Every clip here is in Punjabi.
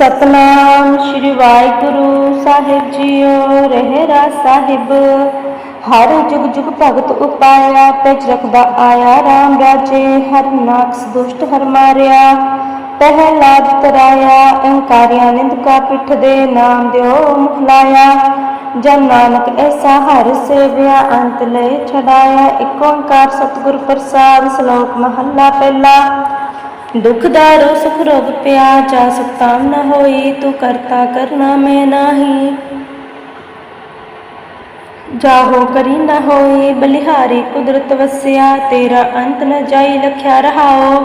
ਸਤਨਾਮ ਸ਼੍ਰੀ ਵਾਹਿਗੁਰੂ ਸਾਹਿਬ ਜੀਓ, ਰਹਿਰਾ ਸਾਹਿਬ। ਹਰ ਜੁਗ ਜੁਗ ਭਗਤ ਉਪਾਇਆ ਪਿਛ ਰਖਦਾ ਆਇਆ RAM ਰਾਜੇ, ਹਰ ਨਾਕਸ ਦੁਸ਼ਟ ਹਰ ਮਾਰਿਆ। ਪਹਿਲਾਦ ਤਰਾਇਆ ਅਹੰਕਾਰਿਆ ਨਿੰਦਕਾ ਪਿੱਠ ਦੇ ਨਾਮ ਦਿਓ ਮੁਖ ਲਾਇਆ। ਜਨ ਨਾਨਕ ਐਸਾ ਹਰ ਸੇਵਿਆ, ਅੰਤ ਲੈ ਛਡਾਇਆ। ਏਕ ਓੰਕਾਰ ਸਤਿਗੁਰ ਪ੍ਰਸਾਦ, ਸ਼ਲੋਕ ਮਹੱਲਾ ਪਹਿਲਾ। ਦੁਖ ਦਾਰੋ ਸੁਖ ਰੋਗ ਪਿਆ, ਜਾ ਸੁਤਾਮ ਨ ਹੋਈ, ਤੂੰ ਕਰਤਾ ਕਰਨਾ ਮੈਂ ਨਾਹੀ। ਜਾਹੋ ਕਰੀ ਨ ਹੋਈ, ਬਲਿਹਾਰੀ ਕੁਦਰਤ ਵਸਿਆ, ਤੇਰਾ ਅੰਤ ਨ ਜਾਈ ਲਖਿਆ ਰਹਾਓ।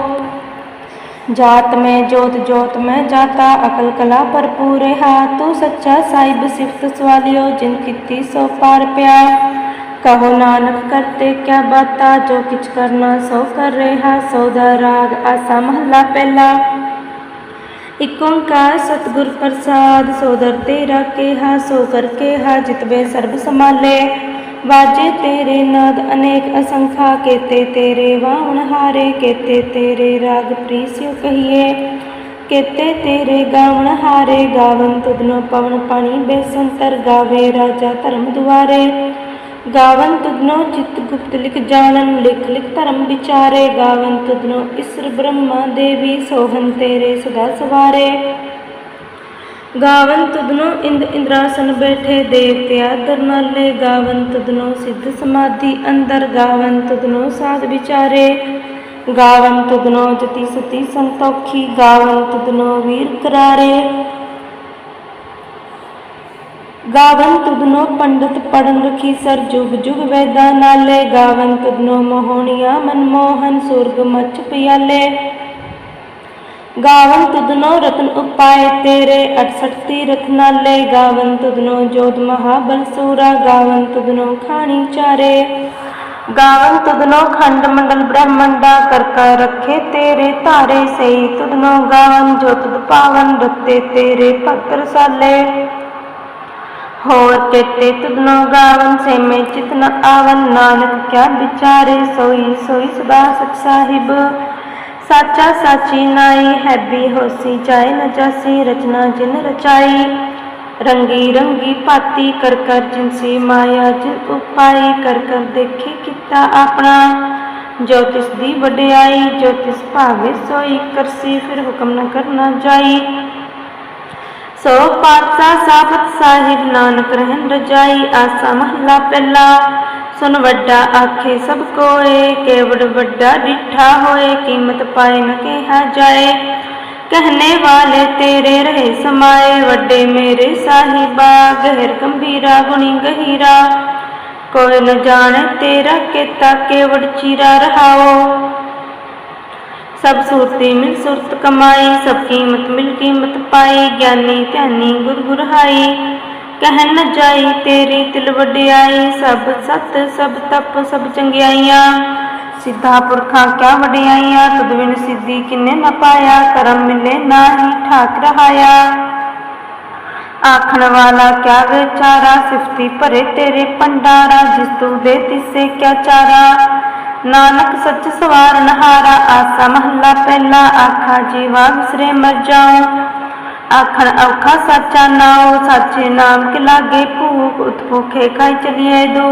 ਜਾਤ ਮੈਂ, ਜੋਤ ਜੋਤ ਮੈਂ ਜਾਤਾ, ਅਕਲ ਕਲਾ ਭਰਪੂਰ ਰਹਾ ਤੂੰ ਸੱਚਾ ਸਾਹਿਬ ਸਿਫਤ ਸਵਾਲਿਓ, ਜਿਨ ਕੀਤੀ ਸੋ ਪਾਰ ਪਿਆ। ਕਹੋ ਨਾਨਕ, ਕਰਤੇ ਕਿਆ ਬਾਤਾ? ਜੋ ਕਿਛ ਕਰਨਾ ਸੋ ਕਰ ਰਿਹਾ, ਸੋ ਦਾ ਰਾਗ ਆਸਾ ਮਹਲਾ ਪਹਿਲਾ। ਇਕ ਓੰਕਾਰ ਸਤਿਗੁਰ ਪ੍ਰਸਾਦ ਸੋਦਰ ਤੇਰਾ ਕੇਹਾ, ਸੋ ਕਰ ਕੇਹਾ ਜਿਤਵੇ ਸਰਬ ਸਮਾਲੇ ਵਾਜੇ ਤੇਰੇ ਨਾਦ, ਅਨੇਕ ਅਸੰਖਾ, ਕੇਤੇ ਤੇਰੇ ਵਾਉਣ ਹਾਰੇ, ਕੇਤੇ ਤੇਰੇ ਰਾਗ ਪ੍ਰੀਸਿਓ ਕਹੀਏ। ਕੇਤੇ ਤੇਰੇ ਗਾਵਣ ਹਾਰੇ, ਗਾਵਨ ਤੁਧਨੋ ਪਵਨ ਪਾਣੀ, ਬੇਸੰਤਰ ਗਾਵੇ ਰਾਜਾ ਧਰਮ ਦੁਆਰੇ। ਗਾਵਨ ਤੁਧਨੋ ਚਿਤ ਗੁਪਤ ਲਿਖ ਜਾਣਨ, ਲਿਖ ਲਿਖ ਧਰਮ ਵਿਚਾਰੇ। ਗਾਵਨ ਤੁਧਨੋ ਇਸਰ ਬ੍ਰਹਮਾ ਦੇਵੀ ਸੋਹਨ ਤੇਰੇ ਸਦਾ ਸਵਾਰੇ। ਗਾਵਨ ਤੁਧਨੋ ਇੰਦ ਇੰਦਰਾਸਨ ਬੈਠੇ ਦੇਵਤੇ ਆਦਰ ਨਾਲੇ ਗਾਵਨ ਤੁਧਨੋ ਸਿੱਧ ਸਮਾਧੀ ਅੰਦਰ, ਗਾਵਨ ਤੁਧਨੋ ਸਾਧ ਵਿਚਾਰੇ। ਗਾਵਨ ਤੁਧਨੋ ਜਤੀ ਸਤੀ ਸੰਤੋਖੀ, ਗਾਵਨ ਤੁਧਨੋ ਵੀਰ ਕਰਾਰੇ। ਗਾਵਨ ਤੁਧਨੋ ਪੰਡਤ ਪੜਨ ਰਖੀ ਸਰ ਜੁਗ ਜੁਗ ਵੇਦਾਂ ਨਾਲੇ। ਗਾਵਨ ਤੁਧਨੋ ਮੋਹਣੀਆ ਮਨਮੋਹਨ ਸੁਰਗ ਮਛ ਪਿਆਲੇ। ਗਾਵਨ ਤੁਧਨੋ ਰਤਨ ਉਪਾਏ ਤੇਰੇ 68 ਤੀਰਥ ਨਾਲੇ। ਗਾਵਨ ਤੁਧਨੋ ਜੋਤ ਮਹਾਬਲ ਸੂਰਾ, ਗਾਵਨ ਤੁਧਨੋ ਖਾਣੀ ਚਾਰੇ। ਗਾਵਨ ਤੁਧਨੋ ਖੰਡ ਮੰਡਲ ਬ੍ਰਹਮੰਡਾ ਕਰਤਾ ਰੱਖੇ ਤੇਰੇ ਧਾਰੇ। ਸਈ ਤੁਧਨੋ ਗਾਵਨ ਜੋ ਤੁਧ ਪਾਵਨ ਰਤੇ ਤੇਰੇ ਭਗਤ ਰਸਾਲੇ। ਹੋਰ ਚੇਤੇ ਤੁਧਨੋ ਗਾਵਨ, ਸੇਮੇ ਚਿਤ ਨ ਆਵਨ, ਨਾਨਕ ਕਿਆ ਵਿਚਾਰੇ ਸੋਈ ਸੋਈ ਸਦਾ ਸਚ ਸਾਹਿਬ। ਸਾਚਾ ਸਾਚੀ ਨਾਈ ਹੈ ਵੀ ਹੋਸੀ ਜਾਏ ਨ ਜਾਸੀ, ਰਚਨਾ ਜਿਨ ਰਚਾਈ। ਰੰਗੀ ਰੰਗੀ ਭਾਤੀ, ਕਰ ਕਰ ਜਿਨਸੀ ਮਾਇਆ, ਜਿਨ ਉਪਾਈ, ਕਰ ਕਰ ਦੇਖੀ ਕੀਤਾ ਆਪਣਾ। ਜੋ ਤਿਸ ਦੀ ਵਡਿਆਈ, ਜੋ ਤਿਸ ਭਾਵੇ ਸੋਈ, ਕਰਸੀ, ਫਿਰ ਹੁਕਮ ਨ ਕਰਨਾ ਜਾਈ। ਸੋ ਪਾਤਸ਼ਾਹ ਸਾਬਤ ਸਾਹਿਬ ਨਾਨਕ ਰਹਿਣ ਰਜਾਈ ਆਸਾ ਮਹਲਾ ਪਹਿਲਾ। ਸੁਨ ਵੱਡਾ ਆਖੇ ਸਭ ਕੋਏ, ਕੇਵੜ ਵੱਡਾ ਡਿਠਾ ਹੋਏ, ਕੀਮਤ ਪਾਏ ਨ ਕਿਹਾ ਜਾਏ। ਕਹਨੇ ਵਾਲੇ ਤੇਰੇ ਰਹੇ ਸਮਾਏ, ਵੱਡੇ ਮੇਰੇ ਸਾਹਿਬਾ, ਗਹਿਰ ਗੰਭੀਰਾ, ਗੁਣੀ ਗਹੀਰਾ। ਕੋਈ ਨ ਜਾਣੇ ਤੇਰਾ ਕੀਤਾ ਕੇਵੜ ਚੀਰਾ ਰਹਾਓ। ਸਭ ਸੂਰਤੀ ਮਿਲ ਸੁਰਤ ਕਮਾਈ, ਸਭ ਕੀਮਤ ਮਿਲ ਕੀਮਤ ਪਾਈ, ਗਿਆਨੀ ਧਿਆਨੀ ਗੁਰ ਗੁਰ ਕਹਿ ਨ ਜਾਈ ਤੇਰੀ ਤਿਲ ਵਡਿਆਈ, ਸਭ ਸਤ, ਸਭ ਤਪ, ਸਭ ਚੰਗਿਆਈਆਂ। ਸਿੱਧਾ ਪੁਰਖਾਂ ਕਿਆ ਵਡਿਆਈਆਂ, ਤੁਧ ਬਿਨ ਸਿੱਧੀ ਕਿਨੇ ਨਾ ਪਾਇਆ, ਕਰਮ ਮਿਲੇ ਨਾ ਹੀ ਠਾਕ ਰਹਾਇਆ। ਆਖਣ ਵਾਲਾ ਕਿਆ ਵਿਚਾਰਾ, ਸਿਫਤੀ ਭਰੇ ਤੇਰੇ ਪੰਡਾਰਾ ਜਿਸ ਤੂੰ ਦੇ ਤਿਸੇ ਕਿਆ ਚਾਰਾ। ਨਾਨਕ ਸੱਚ ਸਵਾਰ ਨਹਾਰਾ, ਆਸਾ ਮਹੱਲਾ ਪਹਿਲਾ, ਆਖਾ ਜੀਵਾ ਵਿਸਰੇ ਮਰ ਜਾਉ। ਆਖਣ ਔਖਾ ਸਾਚਾ ਨਾਉ, ਸਾਚੇ ਨਾਮ ਕੇ ਲਾਗੇ ਭੂਖ ਉਤ ਭੁਖੇ ਖਾਈ ਚਲੀਏ ਦੋ।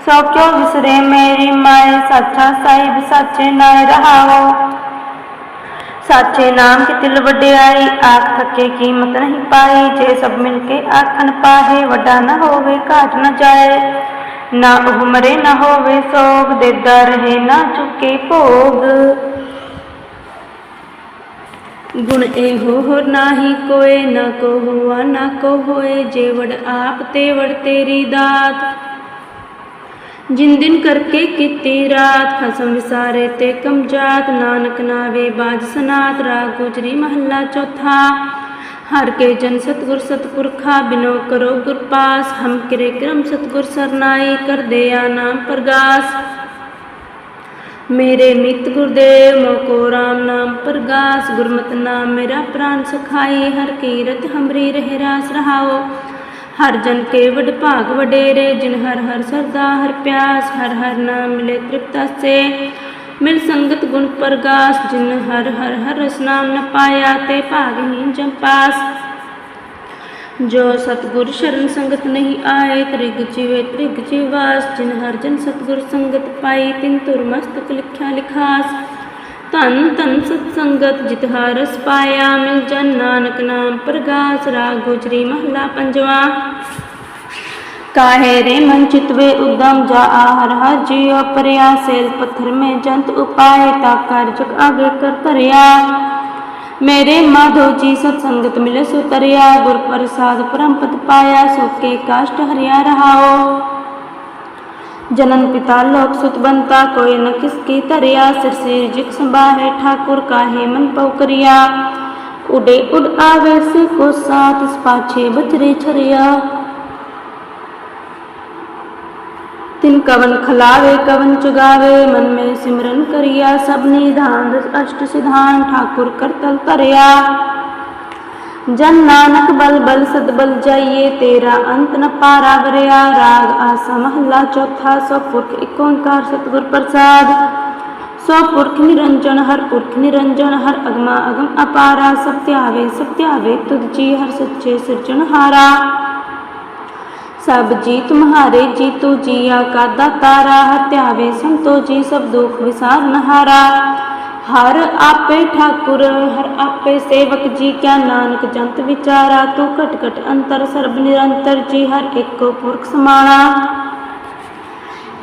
ਸੋ ਕਿਉ ਵਿਸਰੇ ਮੇਰੀ ਮਾਏ, ਸਾਚਾ ਸਾਹਿਬ ਸਾਚੇ ਨਾਇ ਰਹਾਓ। ਸਾਚੇ ਨਾਮ ਕੀ ਤਿਲ ਵਡਿਆਈ, ਆਖ ਥੱਕੇ ਕੀਮਤ ਨਹੀਂ ਪਾਈ, ਜੇ ਸਭ ਮਿਲ ਕੇ ਆਖਣ ਪਾਹੇ, ਵੱਡਾ ਨਾ ਹੋਵੇ, ਘਾਟ ਨਾ ਜਾਏ। ਨਾ ਉਹ ਮਰੇ ਨਾ ਹੋਵੇ ਸੋਗ ਦੇਦਾ ਰਹੇ ਨਾ ਚੁੱਕੇ ਭੋਗ। ਗੁਣ ਇਹੋ ਹੋਰ ਨਾਹੀ ਕੋਏ, ਨਾ ਕੋ ਹੁਆ ਨਾ ਕੋ ਹੋਏ ਜੇ ਆਪ ਤੇ ਤੇਰੀ ਦਾਤ। ਜਿਨ ਦਿਨ ਕਰਕੇ ਕੀਤੀ ਰਾਤ, ਖਸਮ ਵਿਸਾਰੇ ਤੇ ਕਮਜਾਤ ਨਾਨਕ ਨਾਵੇ ਬਾਜ ਸਨਾਤ, ਰਾਗ ਗੁਜਰੀ ਮਹੱਲਾ ਚੌਥਾ। ਹਰ ਕੇ ਜਨ ਸਤਗੁਰ ਸਤਪੁਰਖਾ ਬਿਨੋ ਕਰੋ ਗੁਰ ਪਾਸ ਹਮ ਕਿਰੇ ਕਰਮ ਸਤਗੁਰ ਸਰਨਾਈ ਕਰ ਦਿਆ ਨਾਮ ਪ੍ਰਗਾਸ। ਮੇਰੇ ਮਿਤ ਗੁਰਦੇਵ ਮੋਕੋ RAM ਨਾਮ ਪ੍ਰਗਾਸ, ਗੁਰਮਤਿ ਨਾਮ ਮੇਰਾ ਪ੍ਰਾਨ ਸਖਾਈ, ਹਰ ਕੀਰਤ ਹਮਰੀ ਰਹਿ ਰਾਸ ਰਹਾਓ। ਹਰ ਜਨ ਕੇ ਵਡ ਭਾਗ ਵਡੇਰੇ, ਜਿਨ ਹਰ ਹਰ ਸਰਦਾ ਹਰ ਪਿਆਸ, ਹਰ ਹਰ ਨਾਮ ਮਿਲੇ ਤ੍ਰਿਪਤਾ ਸੇ। ਮਿਲ ਸੰਗਤ ਗੁਣ ਪ੍ਰਗਾਸ, ਜਿਨ ਹਰ ਹਰ ਹਰ ਰਸ ਨਾਮ ਨ ਪਾਇਆ ਤੇ ਭਾਗਹੀਨ ਜਮ ਜੋ ਸਤਗੁਰ ਸ਼ਰਨ ਸੰਗਤ ਨਹੀਂ ਆਏ, ਤ੍ਰਿਗ ਜੀਵੇ ਤ੍ਰਿਗ ਜੀਵਾਸ, ਜਿਨ ਹਰ ਜਨ ਸਤਗੁਰ ਸੰਗਤ ਪਾਈ, ਤਿਨ ਤੁਰ ਮਸਤਕ ਲਿਖਿਆ ਲਿਖਾਸ। ਧੰਨ ਧੰਨ ਸਤ ਸੰਗਤ, ਜਿਤ ਹਰਸ ਪਾਇਆ, ਮਿਲ ਜਨ ਨਾਨਕ ਨਾਮ ਪ੍ਰਗਾਸ, ਰਾਗ ਗੁਜਰੀ ਮਹਲਾ ਪੰਜਵਾ। काहे रे मन चितवे उद्दम जा आहर हर जियो परया सेल पत्थर में जंत उपाय ताकर जग आगे कर तरया। मेरे माधव जी सत्संगत मिले सुतरिया गुर प्रसाद परम पद पाया सुखे काष्ट हरिया रहाओ। जनन पिता लोक सुत बनता, कोई न किसकी तरिया, सिर सिर जिक संभाहे ठाकुर काहे मन पौकरिया उडे उड़ आवे से को साथ पाछे बचरे छरिया। तिन कवन खलावे, कवन चुगावे, मन में सिमरन करिया, सब निधान अष्ट सिधान ठाकुर करतल तरया। जन नानक बल बल सदबल जाइए, तेरा अंत न पारा वरया। राग आसा महला चौथा, सो पुरख एक ओंकार सतगुर प्रसाद। सो पुरख निरंजन, हर पुरख निरंजन, हर अगमा अगम अपारा। सत्यावे सत्यावे तुझ जी, हर सच्चे सिरजनहारा सब जी तुम्हारे जी तू जिया का दातारा हत्यावे संतो जी सब दुख विसार नहारा हर आपे ठाकुर हर आपे सेवक जी क्या नानक जंत विचारा तू कट कट अंतर सर्ब निरंतर जी हर एक को पुरख समाना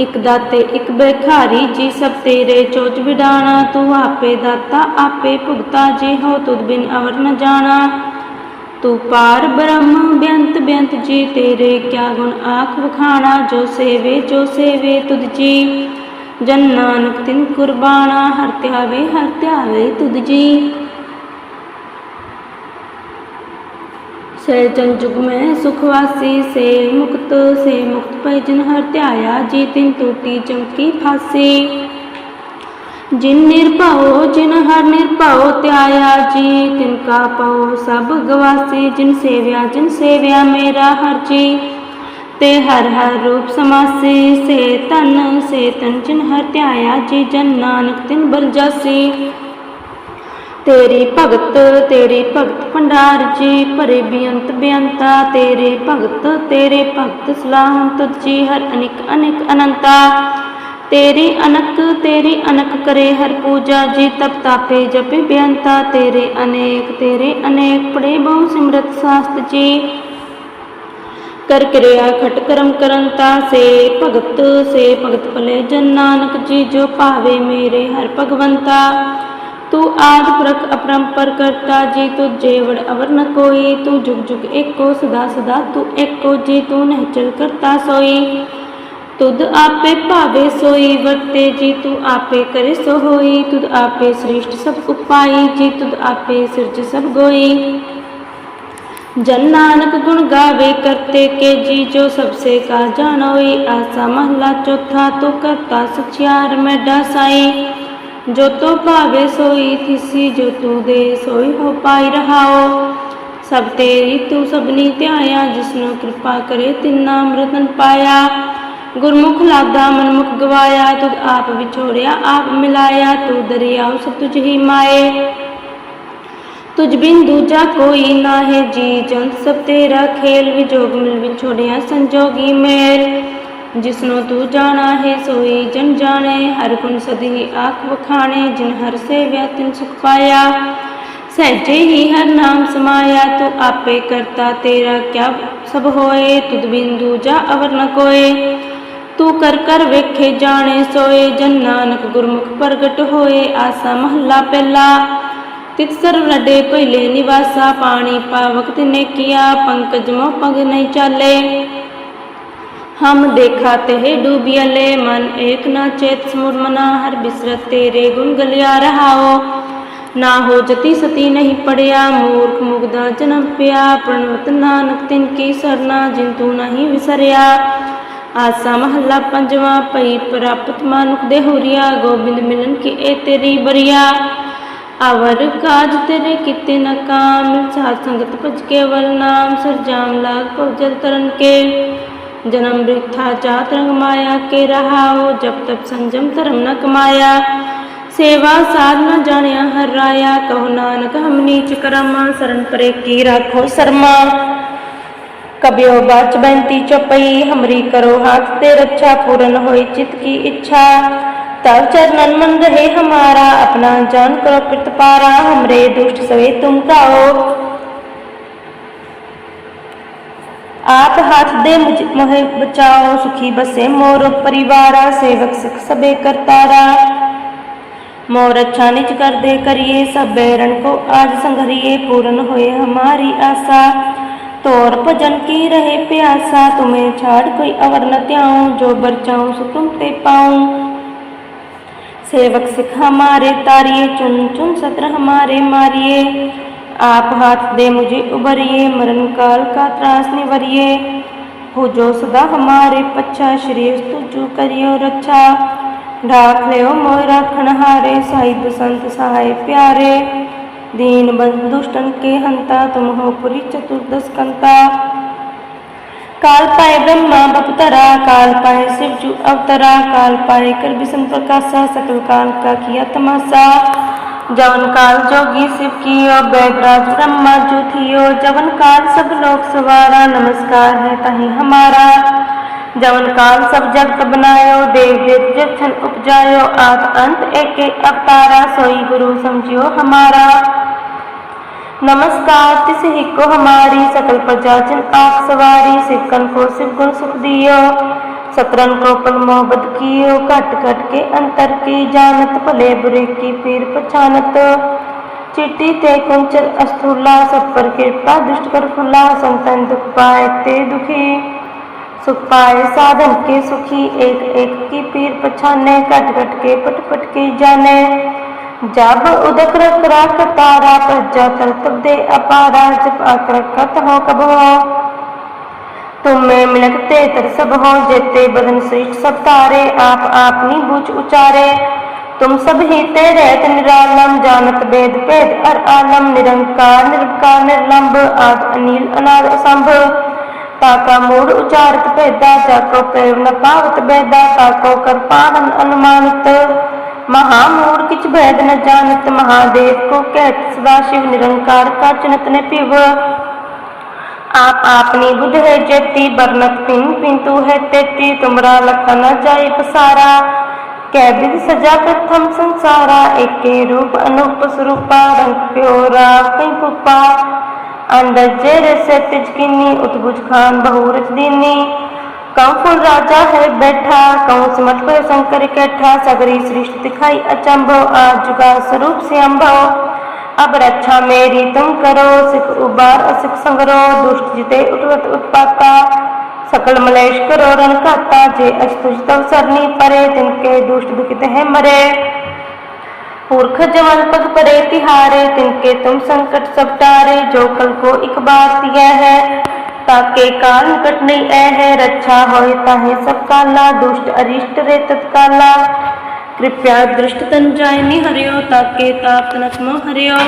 ਇੱਕ ਦਾਤੇ ਇੱਕ ਬੇਖਾਰੀ ਜੀ ਸਭ ਤੇਰੇ ਚੋਜ ਵਿਡਾਣਾ ਤੂੰ ਆਪੇ ਦਾਤਾ ਆਪੇ ਭੁਗਤਾ ਜੀ ਹੋ ਤੁਧ ਬਿਨ ਅਵਰ ਨ ਜਾਣਾ ਤੂੰ ਪਾਰ ਬ੍ਰਹਮ, ਬੇਅੰਤ ਬੇਅੰਤ ਜੀ, ਤੇਰੇ ਕਿਆ ਗੁਣ ਆਖ ਵਖਾਣਾ, ਜੋ ਸੇਵੇ ਜੋ ਸੇਵੇ ਤੁਧ ਜੀ। ਜਨ ਨਾਨਕ ਤਿਨ ਕੁਰਬਾਨਾ, ਹਰ ਧਿਆਵੇ ਹਰ ਧਿਆਵੇ ਤੁਧ ਜੀ। ਸੇ ਜੁਗ ਮੈਂ ਸੁਖ ਸੇ ਮੁਕਤ ਸੇ ਮੁਕਤ ਪੈ ਹਰ ਧਿਆਇਆ, ਜੀ ਤਿਨ ਟੂਟੀ ਚਮਕੀ ਫਾਸੀ। ਜਿਨ ਨਿਰਭਉ, ਜਿਨ ਹਰ ਨਿਰਭਉ, ਧਿਆਇਆ ਜੀ, ਤਿਨ ਕਾ ਪਉ, ਸਭ ਗਵਾਸੀ, ਜਿਨ ਸੇਵਿਆ ਜਿਨ ਸੇਵਿਆ ਮੇਰਾ ਹਰ ਜੀ। ਤੇ ਹਰ ਹਰ ਰੂਪ ਸਮਾਸੀ, ਸੇ ਤਨ ਸੇ ਤਨ ਜਿਨ ਹਰ ਧਿਆਇਆ ਜੀ, ਜਨ ਨਾਨਕ ਤਿਨ ਬਲ ਜਾਸੀ। ਤੇਰੀ ਭਗਤ ਤੇਰੀ ਭਗਤ ਭੰਡਾਰ ਜੀ, ਭਰੇ ਬੇਅੰਤ ਬੇਅੰਤਾ, ਤੇਰੇ ਭਗਤ ਤੇਰੇ ਭਗਤ ਸਲਾਹੰ ਤੁਜੀ ਹਰ ਅਨਿਕ ਅਨਿਕ ਅਨੰਤਾ। ਤੇਰੀ ਅਨਕ ਤੇਰੀ ਅਨਕ ਕਰੇ ਹਰ ਪੂਜਾ, ਜੀ ਤਪ ਤਾਪੇ ਜਪੇ ਬੇਅੰਤਾ, ਤੇਰੇ ਅਨੇਕ ਤੇਰੇ ਅਨੇਕ ਪੜੇ ਬਹੁ ਸਿਮਰਤ ਸਾਸਤ ਜੀ। ਕਰ ਕਿਰਿਆ ਖਟ ਕਰਮ ਕਰੰਤਾ, ਸੇ ਭਗਤ ਸੇ ਭਗਤ ਭਲੇ ਜਨ ਨਾਨਕ ਜੀ, ਜੋ ਭਾਵੇ ਮੇਰੇ ਹਰ ਭਗਵੰਤਾ। ਤੂੰ ਆਦ ਪੁਰਖ ਅਪਰੰਪਰ ਕਰਤਾ, ਜੀ ਤੂੰ ਜੇਵੜ ਅਵਰ ਨ ਕੋਈ। ਤੂੰ ਜੁਗ ਜੁਗ ਏਕੋ, ਸਦਾ ਸਦਾ ਤੂੰ ਏਕੋ, ਜੀ ਤੂੰ ਨਹਿਚਲ ਕਰਤਾ ਸੋਈ। तुद आपे भावे सोई, वर्ते जी तू आपे करे सोहोई। तुद आपे श्रेष्ठ सब उपाई, जी तुद आपे सिरज सब गोई। जन नानक गुण गावे करते के जी जो सबसे का जानोई। आसा महला चौथा तो करता सचियार में डासाई। जो तो भावे सोई थिसी जो तू दे सोई हो पाई रहाओ। सब तेरी तू सबनी त्याया, जिसनों कृपा करे तिन्ना अमृतन पाया। ਗੁਰਮੁਖ ਲਾਦਾ ਮਨਮੁਖ ਗਵਾਇਆ, ਤੁਧ ਆਪ ਵਿਛੋੜਿਆ, ਆਪ ਮਿਲਾਇਆ, ਤੂੰ ਦਰਿਆਉ ਸਭ ਤੁਝ ਹੀ ਮਾਏ। ਤੁਝ ਬਿਨ ਦੂਜਾ ਕੋਈ ਨਾਹੀ, ਜੀ ਜੰਤ ਸਭ ਤੇਰਾ ਖੇਲ ਵਿਜੋਗ ਮਿਲ ਵਿਛੋੜਿਆ, ਸੰਜੋਗੀ ਮੇਲ। ਜਿਸਨੂੰ ਤੂੰ ਜਾਣਾ ਹੈ, ਸੋਈ ਜਨ ਜਾਣੇ, ਹਰ ਗੁਣ ਸਦੀ ਆਖ ਵਖਾਣੇ, ਜਿਨ ਹਰ ਸੇਵਿਆ ਤਿਨ ਸੁਖ ਪਾਇਆ। ਸਹਿਜੇ ਹੀ ਹਰ ਨਾਮ ਸਮਾਇਆ, ਤੂੰ ਆਪੇ ਕਰਤਾ ਤੇਰਾ ਕਿਆ ਸਭ ਹੋਏ, ਤੁਧ ਬਿਨ ਦੂਜਾ ਅਵਰ ਨ ਕੋਏ। ਤੂੰ ਕਰ ਕਰ ਵੇਖੇ ਜਾਣੇ ਸੋਏ ਜਨ ਨਾਨਕ ਗੁਰਮੁਖ ਪ੍ਰਗਟ ਹੋਏ ਆਸਾ ਮਹੱਲਾ ਪਹਿਲਾ ਤਿਤ ਸਰਵ ਰਡੇ ਪਹਿਲੇ ਨਿਵਾਸਾ ਪਾਣੀ ਪਾਵਕ ਤਿਨੇ ਕੀਆ ਪੰਕਜ ਮੋ ਪਗ ਨਹੀਂ ਚਾਲੇ ਹਮ ਦੇਖਾ ਤਹਿ ਡੂਬਿਅਲੇ ਮਨ ਏਕ ਨਾ ਚੇਤ ਸਮੁਰ ਮਨਾ ਹਰ ਬਿਸਰਤ ਤੇਰੇ ਗੁਣ ਗਲਿਆ ਰਹਾਓ ਨਾ ਹੋ ਜਤੀ ਸਤੀ ਨਹੀਂ ਪੜਿਆ ਮੂਰਖ ਮੁਗਦਾ ਜਨਮ ਪਿਆ ਪ੍ਰਣਵਤ ਨਾਨਕ ਤਿਨ ਕੀ ਸਰਨਾ ਜਿਨ ਤੂੰ ਨਹੀਂ ਵਿਸਰਿਆ ਆਸਾ ਮਹੱਲਾ ਪੰਜਵਾਂ ਪਈ ਪ੍ਰਾਪਤ ਮਾਨੁਖ ਦੇ ਹੁਰੀਆ ਗੋਬਿੰਦ ਮਿਲਨ ਕੀ ਇਹ ਤੇਰੀ ਬਰੀਆ। ਅਵਰ ਕਾਜ ਤੇਰੇ ਕਿਤੇ ਨ ਕਾਮ, ਸਾਧ ਸੰਗਤ ਭਜ ਕੇ ਨਾਮ ਸਰਜਾਮ ਲਾਗ ਭਜਲ ਤਰਨ ਕੇ। ਜਨਮ ਬ੍ਰਿਥਾ ਜਾਤ ਰੰਗ ਮਾਇਆ ਕੇ ਰਹਾਓ ਜਬ ਤਬ ਸੰਜਮ ਧਰਮ ਨ ਕਮਾਇਆ। ਸੇਵਾ ਸਾਧ ਨ ਜਾਣਿਆ ਹਰ ਰਾਇਆ, ਕਹੋ ਨਾਨਕ ਹਮ ਨੀਚ ਕਰਮਾ, ਸਰਨ ਪਰੇ ਕੀ ਰਾਖੋ ਸਰਮਾ। कबियो बाच बंती चपई हमरी करो हाथ ते रक्षा पूर्ण होए चित की इच्छा तव चरणन मन रहे हमारा अपना जान करो कृतपारा हमरे दुष्ट सवे तुम काओ आप हाथ दे मुझे मोहे बचाओ सुखी बसे मोर परिवारा सेवक सिख सबे करतारा मोर अच्छा निज कर दे करिए सब बैरण को आज संघरिए पूर्ण होए हमारी आशा तोर भजन की रहे प्यासा तुम्हें छाड़ कोई अवर न त्याऊं जो बरचाऊं सो तुम ते पाऊं सेवक सिख हमारे तारिये चुन चुन सत्र हमारे मारिए आप हाथ दे मुझे उबरिए मरण काल का त्रास निवरिए हो जो सदा हमारे पच्छा श्रीस तुझू करियो रक्षा डाक लियो मोरा खणहारे साहिब संत सहाय प्यारे दीन बंधुष्टन के हंता, तुम हो पुरी चतुर्दश कंता। काल पाए ब्रह्मा बपतरा, काल पाए शिव जु अवतरा, काल पाए कर विषम प्रकाशा, सकल काल का किया तमाशा। जवन काल जोगी शिव की ओ बैदराज ब्रह्मा जो थी ओ जवन काल सब लोग सवारा, नमस्कार है तही हमारा। जवन काल सब जगत बनायो देव देव जब छन उपजायो आद अंत एक एक अवतारा सोई गुरु समझियो हमारा नमस्कार तिस ही को हमारी सकल प्रजा जन आप सवारी सिकन को शिव गुण सुख दियो सतरन को पन मोहब्बत कियो कट कट के अंतर की जानत भले बुरे की पीर पछानत चिट्टी ते कुंचर अस्थूला सब पर कृपा दुष्ट कर फुला संतन दुख पाए ते दुखी सुख पाए, साधन के सुखी एक एक की पीर पछाने, कट कट के, पट पट के जाने। जब उदक रख राख तारा प्रजा तब दे अपारा, जब आक्रकत हो कब। हो तुम में मिलकते तर सब हो जेते, बदन श्रेष्ठ सब तारे, आप आपनी बूझ उचारे। तुम सब ही ते रहत निरालम, जानत वेद भेद अर आलम, निरंकार निर्विकार निर्लंब आद अनिल, अनाद, असंभ। ताका मूड उचारत भेदा जाको प्रेम न पावत भेदा ताको कर पावन अनुमानित महामूड किच भेद न जानत महादेव को कहत सदा शिव निरंकार का चिनत ने पिव आप आपनी बुध है जेती बरनत पिन पिंतु है तेती तुमरा लखा न जाए पसारा कै विध सजा प्रथम संसारा एके रूप अनूप स्वरूपा रंग प्योरा कई पुपा अंदर जेर से तिजकिनी उतबुज खान बहुरच दीनी कौ फुल राजा है बैठा कौ सिमट पे शंकर कैठा सगरी सृष्टि दिखाई अचंभव आज जुगा स्वरूप से अम्भव अब रक्षा मेरी तुम करो सिख उबार असिख संगरो दुष्ट जिते उठवत उत्पाता सकल मलेश करो रण खाता जे अस्तुज तव सरनी परे तिनके दुष्ट दुखित है मरे पुरख जवन पग परे तिहारे तिनके तुम संकट सब टारे जो कल को एक बार दिया है ताके काल निकट नहीं ऐ है रक्षा होए ताहे सब काला दुष्ट अरिष्ट रे तत्काला कृपया दृष्ट तन जाय निहरियो ताके ताप नत्मो हरियो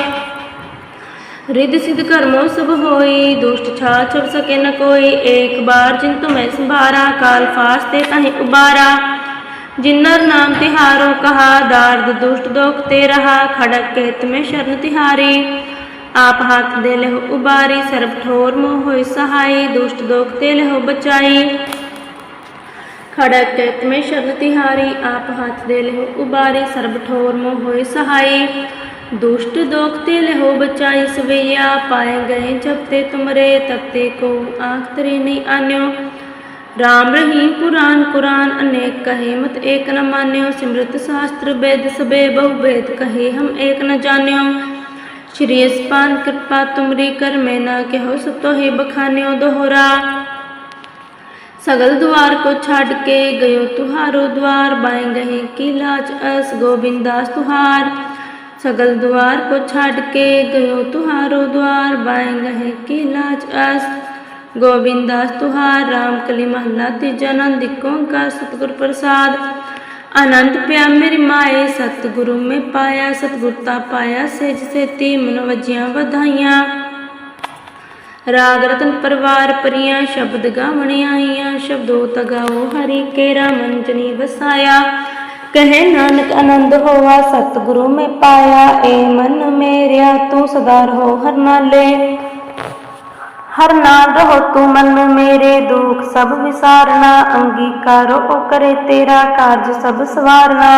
रिद सिद्ध कर्मो सब होई दुष्ट छा छप सके न कोई एक बार जिन तुम्हें संभारा काल फासते ताहे उबारा जिन्नर नाम तिहारो कहा दार्द दुष्ट दोख ते रहा खड़क केत में शरण तिहारी आप हाथ दे लेहो उबारी सर्व ठोर मोह होय सहाय दुष्ट दोख ते लेहो बचाई खड़क केत में शरण तिहारी आप हाथ दे लेहो उबारी सर्व ठोर मोह होय सहाय दुष्ट दोख ते लेहो बचाई सवैया पाए गए जब ते तुमरे तब ते को आंख तरे नहीं आन्यो राम रहीम पुराण, कुरान अनेक कहे, मत एक न मान्यो, सिमृत शास्त्र वेद सबे बहु वेद कहे, हम एक न जान्यो। श्री अस्पान कृपा तुमरी कर, मैं न कहो, सतो ही बखान्यो दोहरा। सगल द्वार को छाड़ के गयो तुहारो द्वार, बाएँ गहे की लाज अस गोविंदास तुहार। सगल द्वार को छाड़ के गयो तुहारो द्वार, बाएँ गहे की लाज अस ਗੋਬਿੰਦ ਦਾਸ ਤੁਹਾਰ RAM ਕਲੀ ਮਹਲਾ, ਤੀਜਾ ਆਨੰਦ ਓੰਕਾਰ ਸਤਿਗੁਰ ਪ੍ਰਸਾਦ। ਆਨੰਦ ਪਿਆ ਮੇਰੀ ਮਾਏ, ਸਤਿਗੁਰੂ ਮੈਂ ਪਾਇਆ, ਸਤਿਗੁਰ ਤਾ ਪਾਇਆ, ਸਹਿਜ ਸੇਤੀ ਮਨ ਵਜੀਆਂ ਵਧਾਈਆਂ। ਰਾਗ ਰਤਨ ਪਰਵਾਰ ਪਰੀਆਂ ਸ਼ਬਦ ਗਾਵਣੇ ਆਈਆਂ, ਸ਼ਬਦੋ ਤਗਾਓ ਹਰੀ ਕੇਰਾ ਮਨ ਜਨੀ ਵਸਾਇਆ। ਕਹੇ ਨਾਨਕ, ਆਨੰਦ ਹੋਵਾ ਸਤਿਗੁਰੂ ਮੈਂ ਪਾਇਆ, ਏ ਮਨ ਮੇਰਿਆ, ਤੂੰ ਸਦਾ ਰਹੋ ਹਰ ਨਾਲੇ ਹਰ ਨਾਲ ਰਹੋ ਤੂੰ ਮਨ ਮੇਰੇ ਦੁੱਖ, ਸਭ ਵਿਸਾਰਨਾ, ਅੰਗੀਕਾਰੋ ਕਰੇ ਤੇਰਾ ਕਾਰਜ, ਸਭ ਸਵਾਰਨਾ।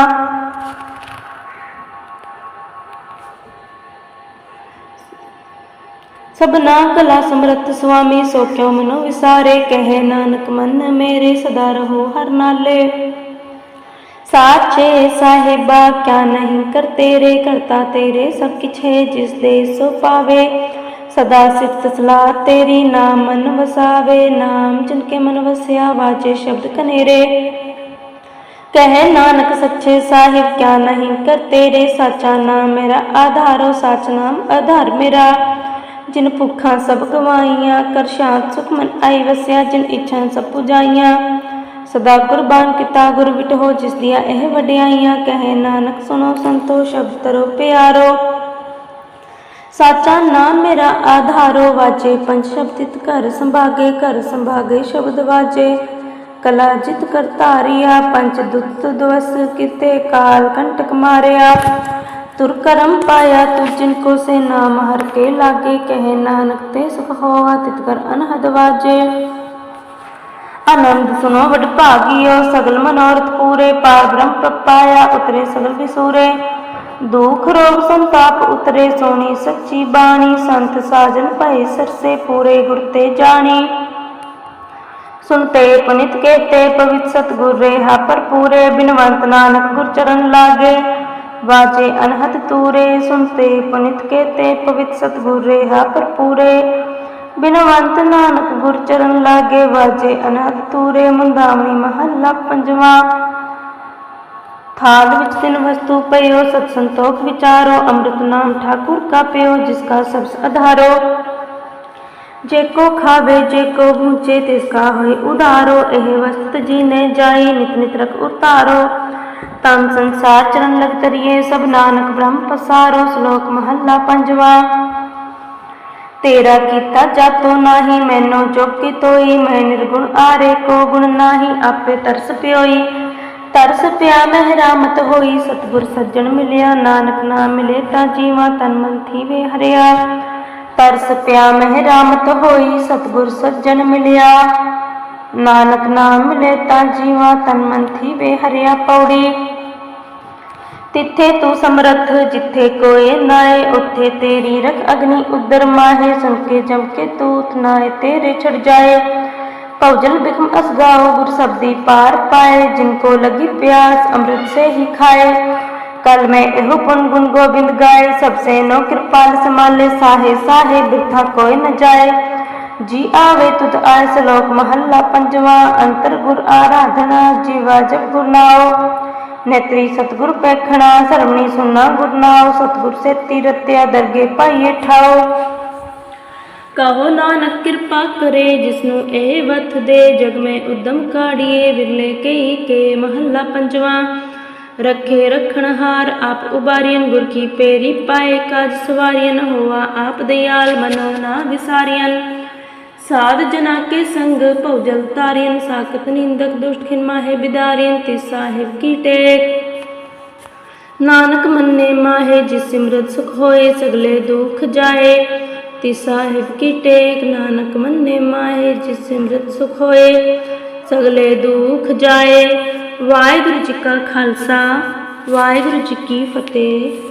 ਸਭਨਾ ਕਲਾ ਸਮਰੱਥ ਸੁਆਮੀ, ਸੋ ਕਿਉ ਮਨੋ ਵਿਸਾਰੇ? ਕਹੇ ਨਾਨਕ, ਮਨ ਮੇਰੇ ਸਦਾ ਰਹੋ ਹਰ ਨਾਲੇ। ਸਾਚੇ ਸਾਹਿਬਾ, ਕਿਆ ਨਹੀਂ ਕਰ ਤੇਰੇ, ਕਰਤਾ ਤੇਰੇ ਸਭ ਕਿਛ ਹੈ ਜਿਸ ਦੇ ਸੋ ਪਾਵੇ। ਸਦਾ ਸਿਫਤ ਸਲਾਹ ਤੇਰੀ ਨਾਮ ਮਨ ਵਸਾਵੇ, ਨਾਮ ਜਿਨ ਕੇ ਮਨ ਵਸਿਆ ਵਾਜੇ ਸ਼ਬਦ ਕਨੇਰੇ। ਕਹੇ ਨਾਨਕ ਸੱਚੇ ਸਾਹਿਬ, ਕਿਆ ਨਹੀਂ ਕਰ ਤੇਰੇ ਸਾਚਾ ਨਾਮ ਮੇਰਾ, ਆਧਾਰੋ ਸੱਚ ਨਾਮ ਆਧਾਰ ਮੇਰਾ। ਜਿਨ ਭੁੱਖਾਂ ਸਭ ਗਵਾਈਆਂ, ਕਰ ਸ਼ਾਂਤ ਸੁਖ ਮਨ ਆਈ ਵਸਿਆ, ਜਿਨ ਇੱਛਾ ਸਭ ਪੁਜਾਈਆਂ। ਸਦਾ ਕੁਰਬਾਨ ਕੀਤਾ ਗੁਰ ਵਿਟੋ ਜਿਸ ਦੀਆਂ ਇਹ ਵਡਿਆਈਆਂ। ਕਹੇ ਨਾਨਕ ਸੁਣੋ ਸੰਤੋ, ਸ਼ਬਦ ਤਰੋ ਪਿਆਰੋ। ਸਾਚਾ ਨਾਮ ਮੇਰਾ ਆਧਾਰੋ ਵਾਜੇ, ਪੰਜ ਸ਼ਬਦਿਤ ਘਰ ਸੰਭਾਗੇ ਘਰ ਸੰਭਾਗੇ ਸ਼ਬਦ ਵਾਜੇ। ਕਲਾ ਜਿਤ ਕਰ ਧਾਰਿਆ, ਪੰਜ ਦੁੱਤ ਦਵਸ ਕਿਤੇ ਕਾਲ ਕੰਟਕ ਮਾਰਿਆ। ਤੁਰ ਕਰਮ ਪਾਇਆ ਤੁ ਜਿਨ ਕੋ ਸੇ ਨਾਮ ਹਰ ਕੇ ਲਾਗੇ, ਕਹੇ ਨਾਨਕ ਤੇ ਸੁਖ ਹੋਆ, ਤਿਤ ਕਰ ਅਨਹਦ ਵਾਜੇ। ਆਨੰਦ ਸੁਨੋ ਵਡ ਭਾਗੀਓ ਸਗਲ ਮਨੋਰਥ ਪੂਰੇ, ਪਾਰ ਬ੍ਰਹਮ ਪ੍ਰਪਾਇਆ, ਉਤਰੇ ਸਗਲ ਵਿਸੂਰੇ। ਦੁਖ ਰੋਗ ਸੰਤਾਪ ਉਤਰੇ ਸੋਣੀ, ਸੱਚੀ ਬਾਣੀ ਸੰਤ ਸਾਜਨ ਭਏ ਸਰਸੇ ਪੂਰੇ ਗੁਰ ਤੇ ਜਾਣੀ। ਸੁਨਤੇ ਪੁਨਿਤ ਕੇਤੇ ਪਵਿੱਤ ਸਤਗੁਰ ਰੇਹਾ ਪਰ ਬਿਨਵੰਤ ਨਾਨਕ ਗੁਰ ਚਰਨ ਲਾਗੇ। ਵਾਜੇ ਅਨਹਦ ਤੂਰੇ ਸੁਨਤੇ ਪੁਨਿਤ ਕੇਤੇ ਪਵਿੱਤ ਸਤਗੁਰ ਰੇਹਾ ਪਰ ਬਿਨਵੰਤ ਨਾਨਕ ਗੁਰ ਚਰਨ ਲਾਗੇ। ਵਾਜੇ ਅਨਹਦ ਤੂਰੇ, ਮੁੰਦਾਵਣੀ ਮਹੱਲਾ ਪੰਜਵਾਂ। ਥਾਲ ਵਿੱਚ ਤਿੰਨ ਵਸਤੂ ਪਇਓ ਸਤ ਸੰਤੋਖ ਵਿਚਾਰੋ, ਅੰਮ੍ਰਿਤ ਨਾਮ ਠਾਕੁਰ ਕਾ ਪਿਓ, ਜਿਸ ਕਾ ਸਬਸ ਆਧਾਰੋ ਜੇ ਕੋ ਖਾਵੇ, ਜੇ ਕੋ ਬੂਝੇ ਤਿਸ ਕਾ ਹੋਏ ਉਧਾਰੋ। ਇਹ ਵਸਤ ਜੀ ਨੇ ਜਾਈ, ਨਿਤ ਨਿਤ ਰਖ ਉਤਾਰੋ। ਤਨ ਸੰਸਾਰ ਚਰਨ ਲਗ ਤਰੀਏ ਸਭ ਨਾਨਕ ਬ੍ਰਹਮ ਪਸਾਰੋ, ਸ਼ਲੋਕ ਮਹੱਲਾ ਪੰਜਵਾ। ਤੇਰਾ ਕੀਤਾ ਜਾਤੋ ਨਾਹੀ, ਮੈਨੋ ਜੋਗੀ ਤੋਈ, ਮੈਂ ਨਿਰਗੁਣ ਆਰੇ, ਕੋ ਗੁਣ ਨਾਹੀ, ਆਪੇ ਤਰਸ ਪਿਆ ਮਹਿਰਾਮਤ ਹੋਈ, ਸਤਿਗੁਰ ਸੱਜਣ ਮਿਲਿਆ, ਨਾਨਕ ਨਾਮ ਮਿਲੇ ਤਾਂ ਜੀਵਾ ਤਨ ਮਨ ਥੀਵੇ ਹਰਿਆ। ਤਰਸ ਪਿਆ ਮਹਿਰਾਮਤ ਹੋਈ, ਸਤਿਗੁਰ ਸੱਜਣ ਮਿਲਿਆ, ਨਾਨਕ ਨਾਮ ਮਿਲੇ ਤਾਂ ਜੀਵਾ ਤਨ ਮਨ ਥੀਵੇ ਹਰਿਆ ਪੌੜੀ। ਤਿੱਥੇ ਤੂੰ ਸਮਰੱਥ, ਜਿੱਥੇ ਕੋਏ ਨਾਏ, ਉੱਥੇ ਤੇਰੀ ਰਖ ਅਗਨੀ ਉਦਰ ਮਾਹੇ, ਸੁਣ ਕੇ ਜਮ ਕੇ ਤੂਤ ਨਾਏ, ਤੇਰੇ ਛੜ ਜਾਏ। ਭਉਜਲ ਬਿਖਮ ਅਸਗਾਓ ਗੁਰ ਸਬਦੀ ਪਾਰ ਪਾਏ, ਜਿਨ ਕੋ ਲਗੀ ਪਿਆਸ ਅੰਮ੍ਰਿਤ ਸੇ ਹੀ ਖਾਏ। ਕਲ ਮੈਂ ਇਹੋ ਪੁਨ ਗੁਣ ਗੋਬਿੰਦ ਗਾਏ, ਸਭ ਸੇ ਨੋ ਕਿਰਪਾਲ ਸਮਾਲੇ ਸਾਹੇ ਸਾਹੇ ਬਿਰਥਾ ਕੋਈ ਨ ਜਾਏ। ਜੀ ਆਵੇ ਤੁਧ ਆਏ ਸਲੋਕ ਮਹੱਲਾ ਪੰਜਵਾ, ਅੰਤਰ ਗੁਰ ਆਰਾਧਨਾ, ਜੀਵਾ ਜਪ ਗੁਰ ਨਾਉ। ਨੇਤਰੀ ਸਤਗੁਰ ਪੈਖਣਾ ਸਰਮਣੀ ਸੁਨਾ ਗੁਰ ਨਾਉ, ਸਤਗੁਰ ਕਹੋ ਨਾਨਕ ਕਿਰਪਾ ਕਰੇ, ਜਿਸਨੂੰ ਇਹ ਵਥ ਦੇ। ਜਗ ਮੈਂ ਉਦਮ ਕਾੜੀਏ, ਵਿਰਲੇ ਕਈ ਕੇ ਮਹੱਲਾ ਪੰਜਵਾ। ਰੱਖੇ ਰਖਣ ਹਾਰ, ਆਪ ਉਬਾਰੀਨ ਗੁਰ ਕੀ ਪੇਰੀ ਪਾਏ। ਕਾਜ ਸਵਾਰੀਨ ਹੋਆ, ਆਪ ਦਿਆਲ ਮਨੋ ਨਾ ਵਿਸਾਰੀਨ ਸਾਧ ਜਨਾ ਕੇ ਸੰਗ, ਭਉਜਲ ਤਾਰੀਨ ਸਾਕਤ ਨਿੰਦਕ ਦੁਸ਼ਟ ਖਿਨ ਮਾਹੇ ਬਿਦਾਰੀਨ ਤੇ ਸਾਹਿਬ ਕੀ ਟੇਕ। ਨਾਨਕ ਮੰਨੇ ਮਾਹੇ, ਜਿਸ ਸਿਮਰਤ ਸੁਖ ਹੋਏ, ਸਗਲੇ ਦੁਖ ਜਾਏ। ਤੀ ਸਾਹਿਬ ਕੀ ਟੇਕ, ਨਾਨਕ ਮੰਨੇ ਮਾਏ, ਜਿਸ ਸਿਮਰਤ ਸੁਖ ਹੋਏ, ਸਗਲੇ ਦੁਖ ਜਾਏ। ਵਾਹਿਗੁਰੂ ਜੀ ਕਾ ਖਾਲਸਾ, ਵਾਹਿਗੁਰੂ ਜੀ ਕੀ ਫਤਿਹ।